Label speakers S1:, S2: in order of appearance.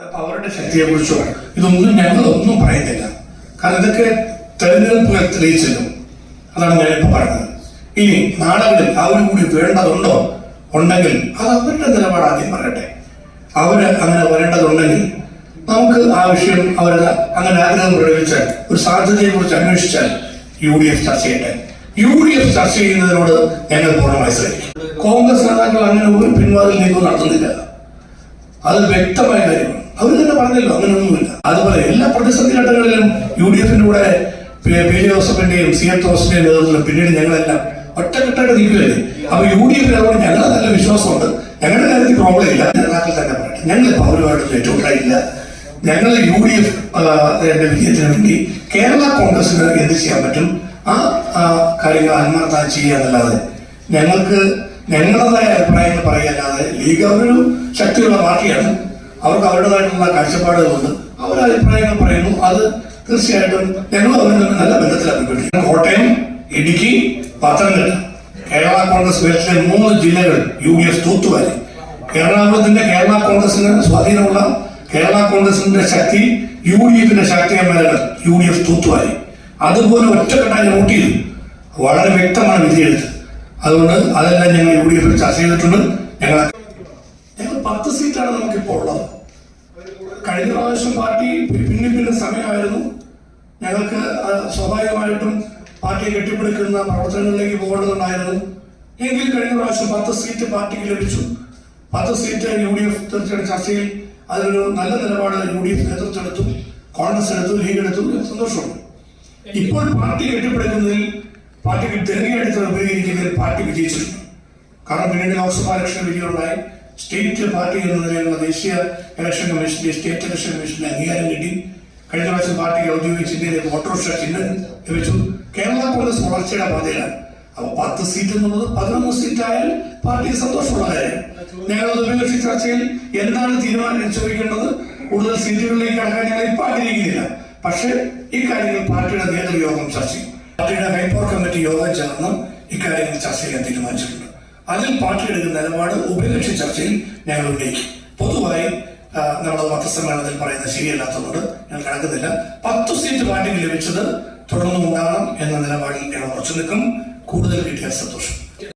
S1: അവരുടെ ശക്തിയെ കുറിച്ചോ ഇതൊന്നും ഞങ്ങൾ ഒന്നും പറയുന്നില്ല കാരണം ഇതൊക്കെ തെരഞ്ഞെടുപ്പുകൾ തെളിയിച്ചല്ലോ അതാണ് ഞാനിപ്പോ പറഞ്ഞത് ഇനി നാടകളിൽ അവർ കൂടി വേണ്ടതുണ്ടോ? ഉണ്ടെങ്കിൽ അത് അവരുടെ നിലപാട് ആദ്യം പറയട്ടെ. അവർ അങ്ങനെ വരേണ്ടതുണ്ടെങ്കിൽ നമുക്ക് ആ വിഷയം അവരുടെ അങ്ങനെ ആഗ്രഹം പ്രകടിപ്പിച്ചാൽ ഒരു സാധ്യതയെ കുറിച്ച് അന്വേഷിച്ചാൽ യു ഡി എഫ് ചർച്ച ചെയ്യട്ടെ. യു ഡി എഫ് ചർച്ച ചെയ്യുന്നതിനോട് ഞങ്ങൾ പൂർണമായി ശ്രമിക്കും കോൺഗ്രസ് നേതാക്കൾ അങ്ങനെ ഒരു പിൻവാതിൽ നീക്കം നടത്തുന്നില്ല. അത് വ്യക്തമായ കാര്യമാണ്. അവർ തന്നെ പറഞ്ഞല്ലോ അങ്ങനെയൊന്നുമില്ല. അതുപോലെ എല്ലാ പ്രതിസന്ധി ഘട്ടങ്ങളിലും യു ഡി എഫിന്റെ കൂടെ പി ജോസഫിന്റെയും സി. എം തോമസിന്റെയും നേതൃത്വത്തിൽ പിന്നീട് ഞങ്ങളെല്ലാം ഒറ്റക്കെട്ടായിട്ട് നിൽക്കുകയല്ലേ അപ്പൊ യു ഡി എഫിൽ അതുകൊണ്ട് ഞങ്ങളെ നല്ല വിശ്വാസമുണ്ട്. ഞങ്ങളുടെ കാര്യത്തിൽ പ്രോബ്ലം ഇല്ല. നേതാക്കൾ തന്നെ പറയട്ടെ. ഞങ്ങൾ പൗരമായിട്ട് ഏറ്റുമുട്ടായില്ല ഞങ്ങൾ യു ഡി എഫ് വിജയത്തിന് വേണ്ടി കേരള കോൺഗ്രസിന് എന്ത് ചെയ്യാൻ പറ്റും? ആ കാര്യങ്ങൾ ആത്മാർത്ഥം ചെയ്യുക എന്നല്ലാതെ ഞങ്ങൾക്ക് ഞങ്ങളുടേതായ അഭിപ്രായങ്ങൾ പറയുകയല്ലാതെ ലീഗ് അവരൊരു ശക്തിയുള്ള പാർട്ടിയാണ്. അവർക്ക് അവരുടേതായിട്ടുള്ള കാഴ്ചപ്പാടുകളുണ്ട് അവർ അഭിപ്രായങ്ങൾ പറയുന്നു. അത് തീർച്ചയായിട്ടും ഞങ്ങൾ അവരിൽ നിന്ന് നല്ല ബന്ധത്തിലാണ് കോട്ടയം ഇടുക്കി പത്തനംതിട്ട കേരള കോൺഗ്രസ് വേഷത്തിലെ മൂന്ന് ജില്ലകൾ യു ഡി എഫ് തൂത്തുവാരി. എറണാകുളത്തിന്റെ കേരള കോൺഗ്രസിന് സ്വാധീനമുള്ള കേരള കോൺഗ്രസിന്റെ ശക്തി യു ഡി എഫിന്റെ ശക്തി എം യു ഡി എഫ് തൂത്തുവാരി. അതുപോലെ ഒറ്റക്കെട്ടായി നോട്ട് ചെയ്തു. വളരെ വ്യക്തമാണ് വിധിയെഴുത്ത്. അതുകൊണ്ട് അതെല്ലാം ഞങ്ങൾ യു ഡി എഫിൽ ചർച്ച ചെയ്തിട്ടുണ്ട്. ഞങ്ങൾ ഞങ്ങൾ പത്ത് സീറ്റാണ് നമുക്കിപ്പോൾ ഉള്ളത്. കഴിഞ്ഞ പ്രാവശ്യം പാർട്ടി ഭിന്നിപ്പിന്റെ സമയമായിരുന്നു. ഞങ്ങൾക്ക് സ്വാഭാവികമായിട്ടും പാർട്ടിയെ കെട്ടിപ്പിടിക്കുന്ന പ്രവർത്തനങ്ങളിലേക്ക് പോകേണ്ടതുണ്ടായിരുന്നു. എങ്കിൽ കഴിഞ്ഞ പ്രാവശ്യം പത്ത് സീറ്റ് പാർട്ടിക്ക് ലഭിച്ചു. പത്ത് സീറ്റ് യു ഡി എഫ് തീർച്ചയായിട്ടും ചർച്ചയിൽ അതിലൊരു നല്ല നിലപാട് യു ഡി എഫ് നേതൃത്വം എടുത്തു കോൺഗ്രസ് എടുത്തു ലീഗ് എടുത്തു. സന്തോഷമുണ്ട്. ഇപ്പോൾ പാർട്ടി കെട്ടിപ്പടുക്കുന്നതിൽ പാർട്ടിക്ക് തെരഞ്ഞെടുത്ത് ഉപയോഗിക്കുന്നതിൽ പാർട്ടി വിജയിച്ചിട്ടുണ്ട് കാരണം പിന്നീട് ലോക്സഭാ ഇലക്ഷൻ വിജയമുണ്ടായി സ്റ്റേറ്റ് പാർട്ടി എന്ന നിലയിലുള്ള ദേശീയ ഇലക്ഷൻ കമ്മീഷന്റെ സ്റ്റേറ്റ് ഇലക്ഷൻ കമ്മീഷന്റെ അംഗീകാരം കിട്ടി. കഴിഞ്ഞ പ്രാവശ്യം പാർട്ടിക്ക് ഔദ്യോഗിക ചിഹ്നയിൽ ഓട്ടോറിക്ഷ ചിഹ്നം ലഭിച്ചു. കേരള കോൺഗ്രസ് വളർച്ചയുടെ പാതയിലാണ്. അപ്പൊ പത്ത് സീറ്റ് എന്നുള്ളത് പതിനൊന്ന് സീറ്റ് ആയാൽ പാർട്ടിക്ക് സന്തോഷമുള്ള കാര്യം. ഞങ്ങൾ ഉഭയകക്ഷി ചർച്ചയിൽ എന്താണ് തീരുമാനം ചോദിക്കേണ്ടത്? കൂടുതൽ സീറ്റുകളിലേക്ക് കടക്കാൻ ഞങ്ങൾ ഇപ്പൊ ആഗ്രഹിക്കുന്നില്ല. പക്ഷേ ഈ കാര്യങ്ങൾ പാർട്ടിയുടെ നേതൃയോഗം ചർച്ച ചെയ്യും. പാർട്ടിയുടെ ഹൈപ്പോർ കമ്മിറ്റി യോഗം ചേർന്ന് ഇക്കാര്യങ്ങൾ ചർച്ച ചെയ്യാൻ തീരുമാനിച്ചിട്ടുണ്ട്. അതിൽ പാർട്ടി എടുക്കുന്ന നിലപാട് ഉഭയകക്ഷി ചർച്ചയിൽ ഞങ്ങൾ ഉന്നയിക്കും. പൊതുവായി നമ്മൾ നമ്മുടെ പത്രസമ്മേളനത്തിൽ പറയുന്നത് ശരിയല്ലാത്തതുകൊണ്ട് ഞാൻ കണക്കുന്നില്ല. പത്ത് സീറ്റ് പാർട്ടിക്ക് ലഭിച്ചത് തുടർന്നുണ്ടാകണം എന്ന നിലപാടിൽ ഞങ്ങൾ ഉറച്ചു നിൽക്കും കൂടുതൽ കിട്ടിയാൽ സന്തോഷം.